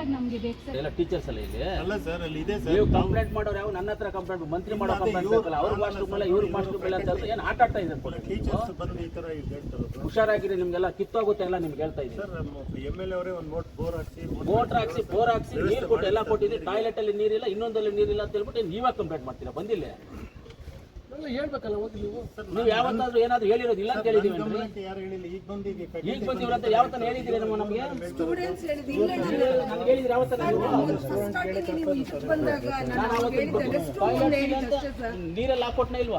ನೀಟಾಗಿ ನಮ್ಗೆ ಬೇಕು ಸರ್. ಎಲ್ಲ ಟೀಚರ್ಸ್ ಅಲ್ಲ ಇಲ್ಲಿ? ಅಲ್ಲ ಸರ್ ಅಲ್ಲಿ ಇದೆ ನೀವು ಸರ್ ಕಂಪ್ಲೇಂಟ್ ಮಾಡೋರು ಯಾವ ನನ್ನ ಹತ್ರ ಕಂಪ್ಲೇಂಟ್ ಮಂತ್ರಿ ಮಾಡೋ ಕಂಪ್ಲೇಂಟ್ ಬೇಕಲ್ಲ. ಅವ್ರ ಮಾಸ್ಟರ್ ಮೇಲೆ ಇವ್ರ ಮಾಸ್ಟರ್ ಮೇಲೆ ಅಂತ ಏನು ಆಟ ಆಡ್ತಾ ಇದ್ದಾರೆ ಟೀಚರ್ಸ್ ಬಂದು ಈ ತರ ಇದು ಹೇಳ್ತಾರದು ಹುಷಾರಾಗಿರಿ ನಿಮ್ಗೆಲ್ಲ ಕಿತ್ತೋಗುತ್ತೆ ಎಲ್ಲ ನಿಮ್ಗೆ ಹೇಳ್ತಾ ಇದ್ದೀನಿ. ಸರ್ ಎಂ ಎಲ್ ಎ ಅವರೇ ಒಂದು ಮೋಟ್ ಬೋರ್ ಹಾಕ್ಸಿ ಮೋಟರ್ ಹಾಕ್ಸಿ ಬೋರ್ ಹಾಕ್ಸಿ ನೀರು ಕೊಟ್ಟು ಎಲ್ಲ ಕೊಟ್ಟಿದ್ದೀವಿ ಟಾಯ್ಲೆಟ್ ಅಲ್ಲಿ ನೀರಿಲ್ಲ ಇನ್ನೊಂದಲ್ಲಿ ನೀರಿಲ್ಲ ಅಂತ ಹೇಳ್ಬಿಟ್ಟು ನೀವೇ ಕಂಪ್ಲೇಂಟ್ ಮಾಡ್ತೀರಾ? ಬಂದಿಲ್ಲ. ಹೇಳ್ಬೇಕಲ್ಲ ಹೋಗಿ ನೀವು. ನೀವು ಯಾವತ್ತಾದ್ರೂ ಏನಾದ್ರು ಹೇಳಿರೋದು ಇಲ್ಲ ಅಂತ ಹೇಳಿದೀವಿ ಗಮನಕ್ಕೆ ಯಾರು ಹೇಳಿಲ್ಲ ಈಗ ಬಂದಿವ್ರ ಅಂತ ಯಾವತ್ತಾನ ಹೇಳಿದ್ದೀರಿ ನಮ್ಮ ನಮಗೆ? ಸ್ಟೂಡೆಂಟ್ಸ್ ಹೇಳಿದ್ರು. ಇಲ್ಲ ನೀರೆಲ್ಲ ಹಾಕೊಟ್ನ ಇಲ್ವಾ?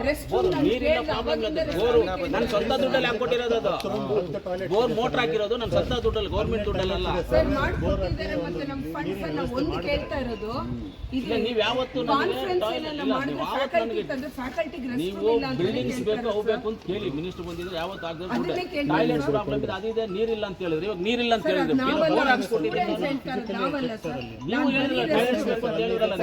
ನೀರಿನ ಪ್ರಾಬ್ಲಮ್ ಬೋರ್ ನನ್ನ ಸ್ವಂತ ದುಡ್ಡಲ್ಲಿ ಹಾಕೊಟ್ಟಿರೋದು ಅದು ಬೋರ್ ಮೋಟರ್ ಹಾಕಿರೋದು ನನ್ನ ಸ್ವಂತ ದುಡ್ಡಲ್ಲಿ ಗೌರ್ಮೆಂಟ್ ದುಡ್ಡಲ್ಲ ಸರ್ ಮಾಡ್ಕೊಟ್ಟಿದ್ದಾರೆ ಮತ್ತೆ ನಮ್ಮ ಫಂಡ್ಸ್ ಅನ್ನ ಒಂದು ಕೇಳ್ತಾ ಇರೋದು. ಇಲ್ಲ ನೀವು ನನಗೆ ಯಾವತ್ತು ಫ್ಯಾಕಲ್ಟಿ ನೀವು ಬಿಲ್ಡಿಂಗ್ಸ್ ಬೇಕು ಹೋಗ್ಬೇಕು ಅವು ಬೇಕು ಅಂತ ಕೇಳಿ. ಮಿನಿಸ್ಟರ್ ಬಂದಿದ್ರೆ ಯಾವತ್ತು ಆಗದೆ ಟಾಯ್ಲೆಟ್ ಪ್ರಾಬ್ಲಮ್ ಇದೆ ಅದಿದೆ ನೀರಿಲ್ಲ ಅಂತ ಹೇಳಿದ್ರೆ. ಇವಾಗ ನೀರಿಲ್ಲ ಅಂತ ಹೇಳಿದ್ರೆ. ನೀವು ಹೇಳಿದ್ರೆ ಟಾಯ್ಲೆಟ್ಸ್ ಬೇಕು ಅಂತ ಹೇಳಿದ್ರಲ್ಲ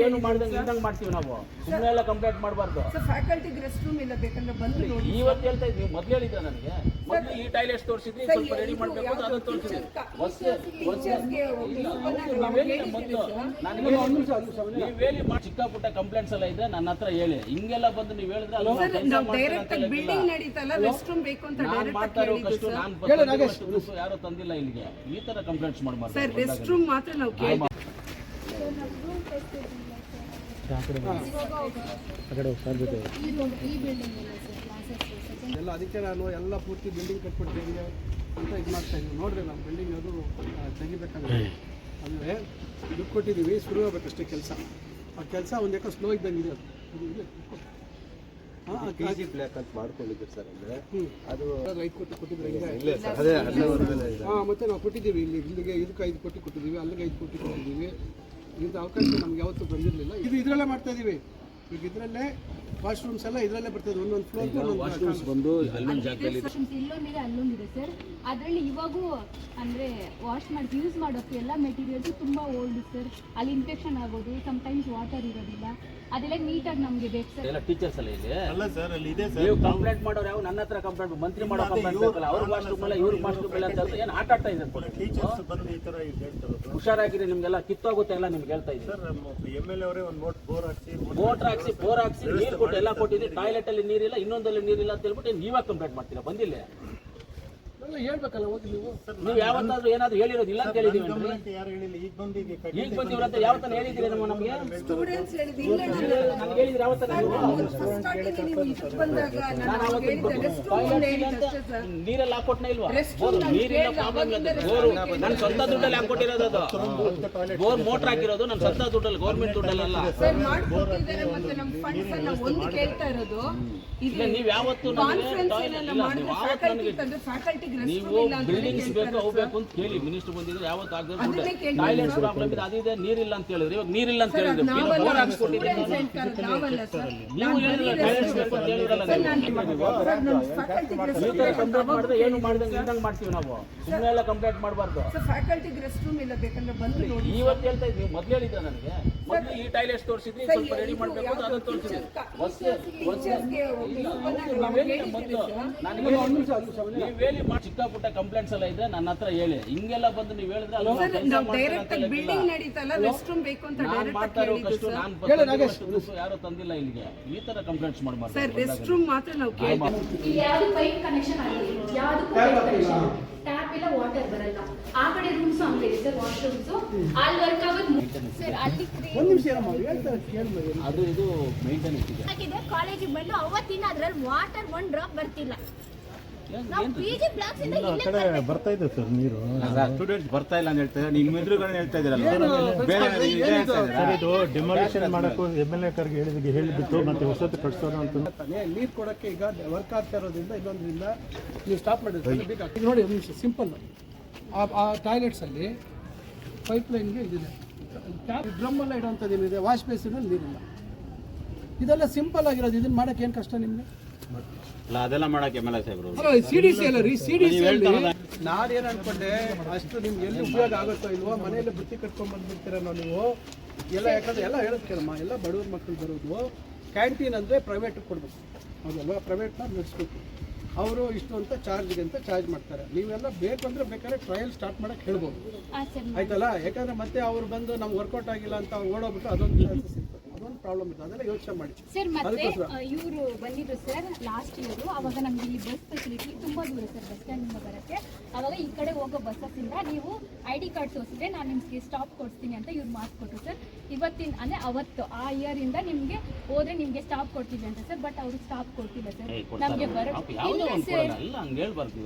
ಏನು ಮಾಡ್ದಂಗೆ ಇದ್ದಂಗೆ ಮಾಡ್ತೀವಿ ನಾವು. ಸುಮ್ಮನೆ ಎಲ್ಲ ಕಂಪ್ಲೇಂಟ್ ಮಾಡಬಾರ್ದು. ಫ್ಯಾಕಲ್ಟಿಗೆ ರೆಸ್ಟ್ ರೂಮ್ ಇಲ್ಲ ಬೇಕಂದ್ರೆ ಬಂದು ನೋಡಿ ಇವತ್ತು ಹೇಳ್ತಾ ಇದ್ವಿ ಮೊದ್ಲು ಹೇಳಿದ್ದೆ ನನಗೆ? ಮೊದ್ಲು ಈ ಟಾಯ್ಲೆಟ್ಸ್ ತೋರಿಸಿದ್ರಿ ಸ್ವಲ್ಪ ರೆಡಿ ಮಾಡಬೇಕು ಅದನ್ನ ತೋರಿಸಿದ್ರಿ. ಮೊದ್ಲು. ಸರ್. ನೀವು ಹೇಳಿ ಮಾಡಿ ಚಿಕ್ಕ ಪುಟ್ಟ ಕಂಪ್ಲೇಂಟ್ಸ್ ಎಲ್ಲ ಇದ್ರೆ ನನ್ನ ಹತ್ರ ಹೇಳಿ. ಹಿಂಗೆಲ್ಲ ಬಂದು ನೀವು ಹೇಳಿದ್ರೆ ಅಲ್ಲ ನಾವು ಡೈರೆಕ್ಟ್ ಆಗಿ ಬಿಲ್ಡಿಂಗ್ ನಡೀತಲ್ಲ ರೆಸ್ಟ್ ರೂಮ್ ಬೇಕು ಅಂತ ನಾನ್ ಡೈರೆಕ್ಟ್ ಮಾಡ್ತಾ ಆಗಿ ಇರೋ ಕಷ್ಟ ನಾನು ಯಾರು ತಂದಿಲ್ಲ ಇಲ್ಲಿಗೆ. ಈ ತರ ಕಂಪ್ಲೇಂಟ್ಸ್ ಮಾಡಬಾರ್ದು ಸರ್ ರೆಸ್ಟ್ ರೂಮ್ ಮಾತ್ರ ನಾವು ಕೇಳ್ತೀವಿ. ಎಲ್ಲ ಅದಕ್ಕೆ ನಾನು ಎಲ್ಲ ಪೂರ್ತಿ ಬಿಲ್ಡಿಂಗ್ ಕಟ್ಬಿಟ್ಟು ಅಂತ ಇದು ಮಾಡ್ತಾ ಇದ್ದೀನಿ ನೋಡ್ರಿ ನಾವು ಬಿಲ್ಡಿಂಗ್ ಅದು ತೆಗಿಬೇಕಾಗುತ್ತೆ. ತೆಗಿಬೇಕಾದ್ರೆ ಅಂದರೆ ದುಡ್ಡು ಕೊಟ್ಟಿದ್ದೀವಿ ಶುರು ಆಗ್ಬೇಕಷ್ಟೇ ಕೆಲಸ. ಆ ಕೆಲಸ ಒಂದು ಯಾಕೋ ಸ್ಲೋ ಇದ್ದಂಗಿದೆ ಅದು. ಅದು ಇಲ್ಲೇ ಹಾ, ಆ ಪಿ ಜಿ ಬ್ಲ್ಯಾಕ್ ಅಂತ ಮಾಡ್ಕೊಂಡಿದ್ದೀವಿ ಸರ್ ಅಂದರೆ. ಅದು ಐದು ಕೋಟಿ ಕೊಟ್ಟಿದ್ರೆ ಹಾಂ ಮತ್ತೆ ನಾವು ಕೊಟ್ಟಿದ್ದೀವಿ ಇಲ್ಲಿ ಇಲ್ಲಿಗೆ ಇದಕ್ಕೆ ಐದು ಕೋಟಿ ಕೊಟ್ಟಿದ್ದೀವಿ ಅಲ್ಲಿಗೆ ಐದು ಕೋಟಿ ಕೊಟ್ಟಿದ್ದೀವಿ. ಇಂಥ ಅವಕಾಶ ನಮ್ಗೆ ಯಾವತ್ತೂ ಬಂದಿರಲಿಲ್ಲ. ಇದು ಇದರಲ್ಲೇ ಮಾಡ್ತಾ ಇದ್ದೀವಿ ಈಗ ಇದರಲ್ಲೇ ವಾಶ್ರೂಮ್ಸ್ ಎಲ್ಲ ಇದರಲ್ಲೇ ಬರ್ತದೆ ಒಂದೊಂದು ಫ್ಲೋರ್ ವಾಶ್ರೂಮ್ಸ್ ಬಂದು ಅಲ್ಲೊಂದು ಜಾಗದಲ್ಲಿ ಇಲ್ಲೊಂದಿದೆ ಅಲ್ಲೊಂದಿದೆ ಸರ್ ಅದರಲ್ಲಿ ಇವಾಗೂ ಅಂದ್ರೆ ವಾಶ್ ಮಾಡಿ ಯೂಸ್ ಮಾಡೋಕ್ಕೆ ಎಲ್ಲ ಮೆಟೀರಿಯಲ್ಸ್ ತುಂಬಾ ಓಲ್ಡ್ ಸರ್ ಅಲ್ಲಿ ಇನ್ಫೆಕ್ಷನ್ ಆಗೋದು ಟೈಮ್ಸ್ ವಾಟರ್ ಇರೋದಿಲ್ಲ. ಅದೆಲ್ಲ ನೀಟಾಗಿ ನಮಗೆ ಬೇಕು ಸರ್ ಎಲ್ಲ ಟೀಚರ್ಸ್ ಅಲ್ಲ ಇಲ್ಲಿ? ಅಲ್ಲ ಸರ್ ಅಲ್ಲಿ ಇದೆ ಸರ್ ನೀವು ಕಂಪ್ಲೇಂಟ್ ಮಾಡೋರು ಯಾವ ನನ್ನ ಹತ್ರ ಕಂಪ್ಲೇಂಟ್ ಮಂತ್ರಿ ಮಾಡೋ ಕಂಪ್ಲೇಂಟ್ ಬೇಕಲ್ಲ. ಅವ್ರ ವಾಶ್ರೂಮ್ ಮೇಲೆ ಇವ್ರ ವಾಶ್ರೂಮ್ ಅಲ್ಲ ಅಂತ ಏನು ಆಟ ಆಡ್ತಾ ಇದ್ದಾರೆ ಟೀಚರ್ಸ್ ಬಂದು ಈ ತರ ಇದು ಹೇಳ್ತಾರದು ಹುಷಾರಾಗಿರಿ ನಿಮ್ಗೆಲ್ಲ ಕಿತ್ತೋಗುತ್ತೆ ಎಲ್ಲ ನಿಮ್ಗೆ ಹೇಳ್ತಾ ಇದ್ದೀನಿ. ಸರ್ ನಮ್ಮ ಎಂ ಎಲ್ ಎ ಅವರೇ ಒಂದು ಮೋಟ್ ಬೋರ್ ಹಾಕ್ಸಿ ಮೋಟರ್ ಹಾಕ್ಸಿ, ಬೋರ್ ಹಾಕ್ಸಿ, ನೀರು ಕೊಟ್ಟು ಎಲ್ಲ ಕೊಟ್ಟಿದ್ದೀವಿ ಟಾಯ್ಲೆಟ್ ಅಲ್ಲಿ ನೀರಿಲ್ಲ ಇನ್ನೊಂದಲ್ಲಿ ನೀರಿಲ್ಲ ಅಂತ ಹೇಳ್ಬಿಟ್ಟು ನೀವೇ ಕಂಪ್ಲೇಂಟ್ ಮಾಡ್ತೀರಾ? ಬಂದಿಲ್ಲ. ಹೇಳ್ಬೇಕಲ್ಲ ಹೋಗಿ ನೀವು. ನೀವು ಯಾವತ್ತಾದ್ರೂ ಏನಾದ್ರು ಹೇಳಿರೋದಿಲ್ಲ ಅಂತ ಹೇಳಿದೀವಿ ಯಾರು ಹೇಳಿಲ್ಲ ಈಗ ಬಂದು ಈಗ ಬಂದಿವ್ರ ಅಂತ ಯಾವತ್ತಾನ ಹೇಳಿದ್ದೀರಿ ನಮ್ಮ ನಮಗೆ? ಸ್ಟೂಡೆಂಟ್ಸ್ ಹೇಳಿದ್ರು ಇಲ್ಲ ನನಗೆ ಹೇಳಿದ್ರೆ ಯಾವತ್ತಾನ ನೀವು ಸ್ಟಾರ್ಟಿಂಗ್ ನೀವು ಬಂದಾಗ ನಾನು ನೀರೆಲ್ಲ ಹಾಕೊಟ್ನ ಇಲ್ವಾ? Rest ಬೋರ್ ಪ್ರಾಬ್ಲಮ್ ನನ್ನ ಸ್ವಂತ ದುಡ್ಡಲ್ಲಿ ಹಾಕೊಟ್ಟಿರೋದು ಅದು. ಬೋರ್ ಮೋಟರ್ ಹಾಕಿರೋದು ನನ್ನ ಸ್ವಂತ ದುಡ್ಡಲ್ಲಿ ಗೌರ್ಮೆಂಟ್ ದುಡ್ಡಲ್ಲ ಸರ್ ಮಾಡ್ಕೊಟ್ಟಿದ್ದಾರೆ ಮತ್ತೆ ನಮ್ಮ ಫಂಡ್ಸ್ ಅನ್ನ ಒಂದು ಕೇಳ್ತಾ ಇರೋದು. ನೀವು ಯಾವತ್ತು ನನಗೆ ಫ್ಯಾಕಲ್ಟಿ ನನಗೆ ತಂದ್ರೆ ಫ್ಯಾಕಲ್ಟಿಗೆ ನೀವು ಬಿಲ್ಡಿಂಗ್ಸ್ ಬೇಕು ಹೋಗ್ಬೇಕು ಅವು ಬೇಕು ಅಂತ ಕೇಳಿ. ಮಿನಿಸ್ಟರ್ ಬಂದಿದ್ರೆ ಯಾವತ್ತು ಆಗದೆ ಟಾಯ್ಲೆಟ್ಸ್ ಪ್ರಾಬ್ಲಮ್ ಇದೆ ಅದಿದೆ ನೀರಿಲ್ಲ ಅಂತ ಹೇಳಿದ್ರೆ. ಇವಾಗ ನೀರಿಲ್ಲ ಅಂತ ಹೇಳಿದ್ರೆ. ನೀವು ಹೇಳಿದ್ರೆ ಟಾಯ್ಲೆಟ್ಸ್ ಬೇಕು ಅಂತ ಹೇಳಿದ್ರಲ್ಲ ಏನು ಮಾಡ್ದಂಗೆ? ಇದ್ದಂಗೆ ಮಾಡ್ತೀವಿ ನಾವು. ಸುಮ್ಮನೆ ಎಲ್ಲ ಕಂಪ್ಲೇಂಟ್ ಮಾಡಬಾರ್ದು. ಫ್ಯಾಕಲ್ಟಿಗೆ ರೆಸ್ಟ್ ರೂಮ್ ಇಲ್ಲ ಬೇಕಂದ್ರೆ ಬಂದು ನೋಡಿ ಇವತ್ತು ಹೇಳ್ತಾ ಇದ್ವಿ ಮೊದಲು ಹೇಳಿದ್ದ ನನಗೆ. ಮೊದಲು ಈ ಟಾಯ್ಲೆಟ್ಸ್ ತೋರಿಸಿದ್ರಿ ಸ್ವಲ್ಪ ರೆಡಿ ಮಾಡಬೇಕು ಅಂತ ಅದನ್ನ ತೋರಿಸಿದ್ರಿ ಮೊದಲು. ಸರ್. ನೀವು ಹೇಳಿ ಮಾಡಿ ಚಿಕ್ಕ ಪುಟ್ಟ ಕಂಪ್ಲೇಂಟ್ಸ್ ಎಲ್ಲ ಇದ್ರೆ ನನ್ನ ಹತ್ರ ಹೇಳಿ. ಹಿಂಗೆಲ್ಲ ಬಂದು ನೀವು ಹೇಳಿದ್ರೆ ಅಲ್ಲ ಕೆಲಸ ಡೈರೆಕ್ಟ್ ಬಿಲ್ಡಿಂಗ್ ನಡೀತಲ್ಲ ರೆಸ್ಟ್ ರೂಮ್ ಬೇಕು ಅಂತ ನಾನ್ ಡೈರೆಕ್ಟ್ ಮಾಡ್ತಾ ಆಗಿ ಇರೋ ಹೇಳಿದ್ದು ಕಷ್ಟ ಸರ್. ನಾನು ತಂದಿರೋಷ್ಟು ಯಾರು ತಂದಿಲ್ಲ ಇಲ್ಲಿಗೆ. ಈ ತರ ಕಂಪ್ಲೇಂಟ್ಸ್ ಮಾಡಬಾರ್ದು ಸರ್ ರೆಸ್ಟ್ ರೂಮ್ ಮಾತ್ರ ನಾವು ಕೇಳ್ತೀವಿ ಇಲ್ಲಿ ಯಾವುದು ಪೈಪ್ ಕನೆಕ್ಷನ್ ಆಗಿದೆ ಯಾವ್ದಕ್ಕೂ ಕನೆಕ್ಷನ್ ಟ್ಯಾಪ್ ಇಲ್ಲ ವಾಟರ್ ಬರಲ್ಲ. ಆ ಕಡೆ ರೂಮ್ಸ್ ಹಂಗೆ ಇದೆ ಸರ್ ವಾಶ್ರೂಮ್ಸ್ ಅಲ್ಲಿ ವರ್ಕ್ ಆಗೋದು ಸರ್ ಅಲ್ಲಿ ಒಂದು ನಿಮಿಷ ಏನಮ್ಮ ಅದು ಇದು ಮೇಂಟೆನೆನ್ಸ್ ಇದೆ. ಆಗಿದೆ ಕಾಲೇಜಿಗೆ ಬಂದು ಅವತ್ತಿನ ಅದ್ರಲ್ಲಿ ವಾಟರ್ ಒಂದ್ ಡ್ರಾಪ್ ಬರ್ತಿಲ್ಲ. ಆ ಕಡೆ ಬರ್ತಾ ಇದೆ ಸರ್ ನೀರು. ಸ್ಟೂಡೆಂಟ್ಸ್ ಬರ್ತಾ ಇಲ್ಲ ಅಂತ ಹೇಳ್ತಾರೆ ನಿಮ್ಮ ಎದುರುಗಳನ್ನ ಹೇಳ್ತಾ ಇದ್ದೀರಲ್ಲ ಬೇರೆ ಇದೆ ಹೇಳ್ತಾ ಸರ್ ಇದು ಡೆಮಾಲಿಷನ್ ಮಾಡಕ್ಕೂ ಎಂ ಎಲ್ ಎ ಕರ್ಗೆ ಹೇಳಿದ ಹೇಳಿಬಿಟ್ಟು ಮತ್ತೆ ಹೊಸದು ಕಟ್ಸೋಣ ಅಂತ. ತಾನೇ ನೀರು ಕೊಡೋಕ್ಕೆ ಈಗ ವರ್ಕ್ ಆಗ್ತಾ ಇರೋದ್ರಿಂದ ಇನ್ನೊಂದರಿಂದ ನೀವು ಸ್ಟಾಪ್ ಮಾಡಿದ್ರೆ ಬೇಕಾ ನೋಡಿ ಒಂದು ನಿಮಿಷ ಸಿಂಪಲ್ ಆ ಆ ಟಾಯ್ಲೆಟ್ಸಲ್ಲಿ ಪೈಪ್ ಲೈನ್ಗೆ ಇದಿದೆ. ಡ್ರಮ್ಮೆಲ್ಲ ಇಡೋಂಥದ್ದು ಏನಿದೆ? ವಾಶ್ ಬೇಸಿನಲ್ಲಿ ನೀರಿಲ್ಲ. ಇದೆಲ್ಲ ಸಿಂಪಲ್ ಆಗಿರೋದು. ಇದನ್ನ ಮಾಡೋಕ್ಕೆ ಏನು ಕಷ್ಟ ನಿಮಗೆ? ಅಲ್ಲ ಅದೆಲ್ಲ ಮಾಡಕ್ಕೆ ಎಂ ಎಲ್ ಎ ಸಾಹೇಬ್ರು ಅಲ್ಲ ರೀ ಸಿ ಅಲ್ಲಿ ಅನ್ಕೊಂಡೆ ಅಷ್ಟು ನಿಮ್ಗೆ ಎಲ್ಲಿ ಉಪಯೋಗ ಆಗುತ್ತೋ ಇಲ್ವೋ ಮನೆಯಲ್ಲಿ ಬುತ್ತಿ ಕಟ್ಕೊಂಡ್ ಬಂದ್ಬಿಡ್ತೀರನೋ ನೀವು? ಎಲ್ಲ ಯಾಕಂದ್ರೆ ಎಲ್ಲ ಹೇಳೋದು ಕೇಳಮ್ಮ ಎಲ್ಲ ಬಡವ್ರ ಮಕ್ಕಳು ಬರೋದು ಕ್ಯಾಂಟೀನ್ ಅಂದರೆ ಪ್ರೈವೇಟ್ ಕೊಡ್ಬೇಕು. ಹೌದಲ್ವಾ? ಪ್ರೈವೇಟ್ನ ನಡೆಸ್ಬೇಕು ಅವರು ಇಷ್ಟು ಅಂತ ಚಾರ್ಜ್ಗೆ ಅಂತ ಚಾರ್ಜ್ ಮಾಡ್ತಾರೆ. ನೀವೆಲ್ಲ ಬೇಕು ಅಂದ್ರೆ ಬೇಕಾದ್ರೆ ಟ್ರಯಲ್ ಸ್ಟಾರ್ಟ್ ಮಾಡಕ್ಕೆ ಹೇಳ್ಬೋದು. ಆಯ್ತಲ್ಲ? ಯಾಕಂದ್ರೆ ಮತ್ತೆ ಅವ್ರು ಬಂದು ನಮ್ಗೆ ವರ್ಕೌಟ್ ಆಗಿಲ್ಲ ಅಂತ ಓಡೋಗ್ಬಿಟ್ಟು ಅದೊಂದು ಇರ್ತದೆ. ಅದೊಂದು ಪ್ರಾಬ್ಲಮ್ ಇದೆ ಅದೆಲ್ಲ ಯೋಚನೆ ಮಾಡಿ. ಸರ್ ಮತ್ತೆ ಇವರು ಬಂದಿದ್ರು ಸರ್ ಲಾಸ್ಟ್ ಇಯರ್. ಅವಾಗ ನಮ್ಗೆ ಇಲ್ಲಿ ಬಸ್ ಫೆಸಿಲಿಟಿ ತುಂಬಾ ದೂರ ಸರ್ ಬಸ್ ಸ್ಟ್ಯಾಂಡಿಂದ ಬರಕ್ಕೆ. ಅವಾಗ ಈ ಕಡೆ ಹೋಗೋ ಬಸ್ಸಸ್ ಇಂದ ನೀವು ಐ ಡಿ ಕಾರ್ಡ್ ತೋರಿಸಿದ್ರೆ ನಾನು ನಿಮ್ಗೆ ಸ್ಟಾಪ್ ಕೊಡ್ತೀನಿ ಅಂತ ಇವ್ರು ಮಾತು ಕೊಟ್ಟರು ಸರ್ ಇವತ್ತಿನ ಅಂದ್ರೆ ಅವತ್ತು ಆ ಇಯರ್ ಇಂದ ನಿಮ್ಗೆ ಹೋದ್ರೆ ನಿಮ್ಗೆ ಸ್ಟಾಪ್ ಕೊಡ್ತಿದ್ದೆ ಅಂತ ಸರ್ ಬಟ್ ಅವ್ರು ಸ್ಟಾಪ್ ಕೊಡ್ತಿಲ್ಲ ಸರ್ ನಮ್ಗೆ ಕೊಡ್ತಾರೆ. ಬರೋ ಸ್ಟಾಪ್ ಯಾವುದೋ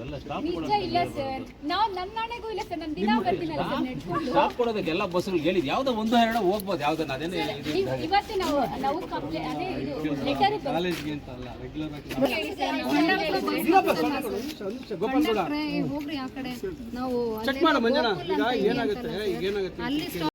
ಇಲ್ಲ ಸರ್ ನಿಜ ಇಲ್ಲ ಸರ್ ನಾವು ನನ್ನ ನಾಣೆಗೂ ಇಲ್ಲ ಸರ್ ನಾನು ದಿನ ಬರ್ತೀನಲ್ಲ ಸರ್ ನೆಡ್ಕೊಂಡು. ಸ್ಟಾಪ್ ಕೊಡೋದಕ್ಕೆ ಎಲ್ಲ ಬಸ್ಗಳು ಹೇಳಿದ್. ಯಾವ್ದೋ ಒಂದು ಎರಡು ಹೋಗ್ಬೋದು. ಯಾವ್ದನ್ನ ಅದೇನೇ ಇದು ನಾವು ನಾವು ಕಂಪ್ಲೇಂಟ್ ಅದೇ ಇದು ಲೆಟರ್ ಗೋಪಾಲ್ ಗೌಡ ಹೋಗ್ರಿ ಆ ಕಡೆ. ನಾವು ಚೆಕ್ ಮಾಡ ಮಂಜನ ಈಗ ಏನಾಗುತ್ತೆ ಈಗ ಏನಾಗುತ್ತೆ?